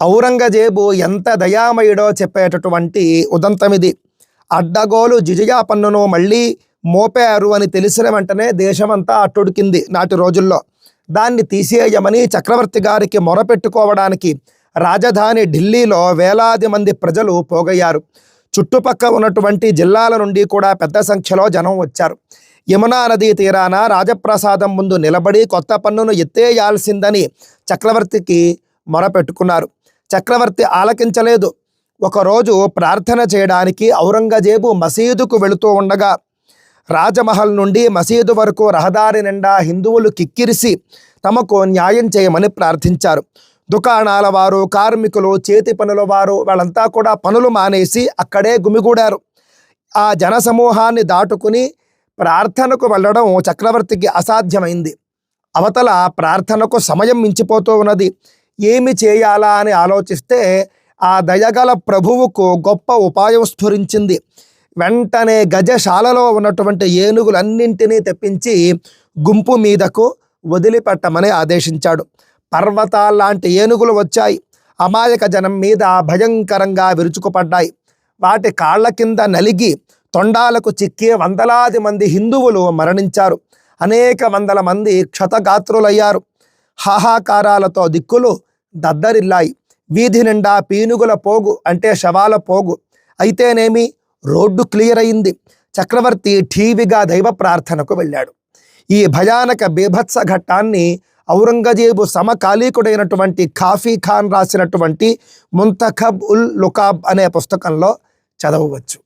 ఔరంగజేబు ఎంత దయామయుడో చెప్పేటటువంటి ఉదంతమిది. అడ్డగోలు జిజియా పన్నును మళ్ళీ మోపారు అని తెలిసిన వెంటనే దేశమంతా అట్టుడికింది నాటి రోజుల్లో. దాన్ని తీసేయమని చక్రవర్తి గారికి మొరపెట్టుకోవడానికి రాజధాని ఢిల్లీలో వేలాది మంది ప్రజలు పోగయ్యారు. చుట్టుపక్క ఉన్నటువంటి జిల్లాల నుండి కూడా పెద్ద సంఖ్యలో జనం వచ్చారు. యమునా నదీ తీరాన రాజప్రసాదం ముందు నిలబడి కొత్త పన్నును ఎత్తేయాల్సిందని చక్రవర్తికి మొరపెట్టుకున్నారు. చక్రవర్తి ఆలకించలేదు. ఒకరోజు ప్రార్థన చేయడానికి ఔరంగజేబు మసీదుకు వెళుతూ ఉండగా రాజమహల్ నుండి మసీదు వరకు రహదారి నిండా హిందువులు కిక్కిరిసి తమకు న్యాయం చేయమని ప్రార్థించారు. దుకాణాల వారు కార్మికులు చేతి పనుల వారు వాళ్ళంతా కూడా పనులు మానేసి అక్కడే గుమిగూడారు. ఆ జనసమూహాన్ని దాటుకుని ప్రార్థనకు వెళ్ళడం చక్రవర్తికి అసాధ్యమైంది. అవతల ప్రార్థనకు సమయం మించిపోతూ ఉన్నది. ఏమి చేయాలా అని ఆలోచిస్తే ఆ దయగల ప్రభువుకు గొప్ప ఉపాయం స్ఫురించింది. వెంటనే గజశాలలో ఉన్నటువంటి ఏనుగులన్నింటినీ తెప్పించి గుంపు మీదకు వదిలిపెట్టమని ఆదేశించాడు. పర్వతాల్లాంటి ఏనుగులు వచ్చాయి. అమాయక జనం మీద భయంకరంగా విరుచుకుపడ్డాయి. వాటి కాళ్ళ కింద నలిగి తొండాలకు చిక్కే వందలాది మంది హిందువులు మరణించారు. అనేక వందల మంది క్షతగాత్రులయ్యారు. హాహాకారాలతో దిక్కులు దద్దరిల్లాయి. వీధి నిండా పీనుగుల పోగు అంటే శవాల పోగు. అయితేనేమి? రోడ్డు క్లియర్ అయింది. చక్రవర్తి ఠీవిగా దైవ ప్రార్థనకు వెళ్ళాడు. ఈ భయానక బీభత్స ఘట్టాన్ని ఔరంగజేబు సమకాలీకుడైనటువంటి కాఫీ ఖాన్ రాసినటువంటి ముంతఖబ్ ఉల్ లుకాబ్ అనే పుస్తకంలో చదవవచ్చు.